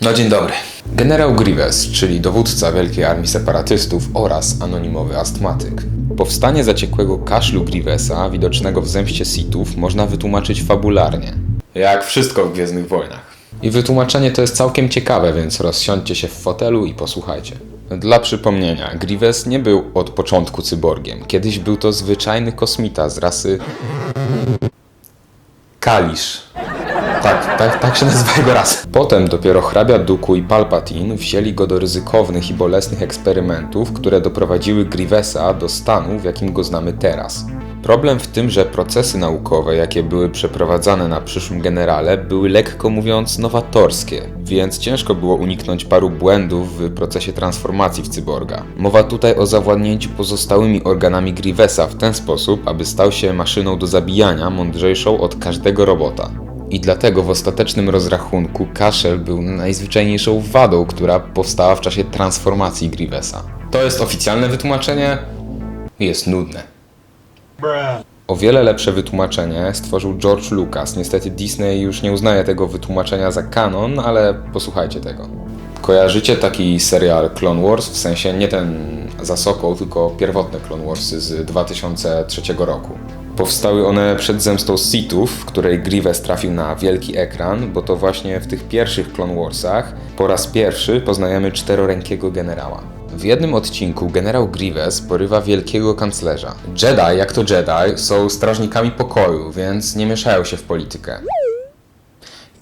No dzień dobry. Generał Grievous, czyli dowódca Wielkiej Armii Separatystów oraz anonimowy astmatyk. Powstanie zaciekłego kaszlu Grievesa, widocznego w zemście Sithów, można wytłumaczyć fabularnie. Jak wszystko w Gwiezdnych Wojnach. I wytłumaczenie to jest całkiem ciekawe, więc rozsiądźcie się w fotelu i posłuchajcie. Dla przypomnienia, Grievous nie był od początku cyborgiem. Kiedyś był to zwyczajny kosmita z rasy... Kalisz. Tak, tak, tak się nazywa jego rasa. Potem dopiero hrabia Duku i Palpatine wzięli go do ryzykownych i bolesnych eksperymentów, które doprowadziły Grievesa do stanu, w jakim go znamy teraz. Problem w tym, że procesy naukowe, jakie były przeprowadzane na przyszłym generale, były lekko mówiąc nowatorskie, więc ciężko było uniknąć paru błędów w procesie transformacji w cyborga. Mowa tutaj o zawładnięciu pozostałymi organami Grievesa w ten sposób, aby stał się maszyną do zabijania mądrzejszą od każdego robota. I dlatego w ostatecznym rozrachunku kaszel był najzwyczajniejszą wadą, która powstała w czasie transformacji Grievesa. To jest oficjalne wytłumaczenie? Jest nudne. O wiele lepsze wytłumaczenie stworzył George Lucas. Niestety Disney już nie uznaje tego wytłumaczenia za kanon, ale posłuchajcie tego. Kojarzycie taki serial Clone Wars? W sensie nie ten za Sokół, tylko pierwotne Clone Warsy z 2003 roku. Powstały one przed zemstą Sithów, w której Grievous trafił na wielki ekran, bo to właśnie w tych pierwszych Clone Warsach po raz pierwszy poznajemy czterorękiego generała. W jednym odcinku generał Grievous porywa wielkiego kanclerza. Jedi, jak to Jedi, są strażnikami pokoju, więc nie mieszają się w politykę.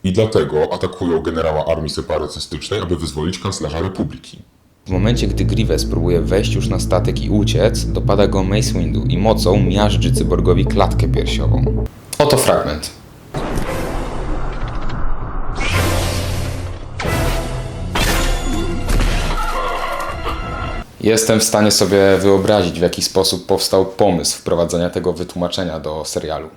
I dlatego atakują generała armii separatystycznej, aby wyzwolić kanclerza republiki. W momencie, gdy Grievous próbuje wejść już na statek i uciec, dopada go Mace Windu i mocą miażdży cyborgowi klatkę piersiową. Oto fragment. Jestem w stanie sobie wyobrazić, w jaki sposób powstał pomysł wprowadzenia tego wytłumaczenia do serialu.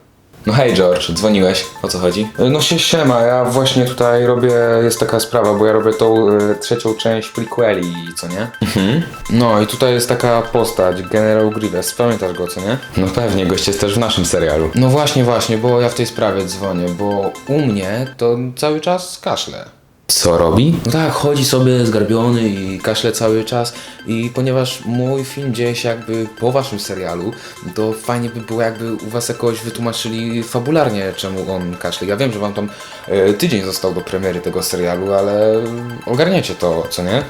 No hej George, dzwoniłeś. O co chodzi? No się siema, ja właśnie tutaj robię, jest taka sprawa, bo ja robię tą e, trzecią część prequeli, co nie? Mhm. No i tutaj jest taka postać, Generał Grievous, pamiętasz go, co nie? No pewnie, gość jest też w naszym serialu. No właśnie, właśnie, bo ja w tej sprawie dzwonię, bo u mnie to cały czas kaszle. Co robi? No tak, chodzi sobie zgarbiony i kaszle cały czas i ponieważ mój film dzieje się jakby po waszym serialu, to fajnie by było jakby u was jakoś wytłumaczyli fabularnie czemu on kaszle. Ja wiem, że wam tam e, tydzień został do premiery tego serialu, ale ogarniecie to, co nie?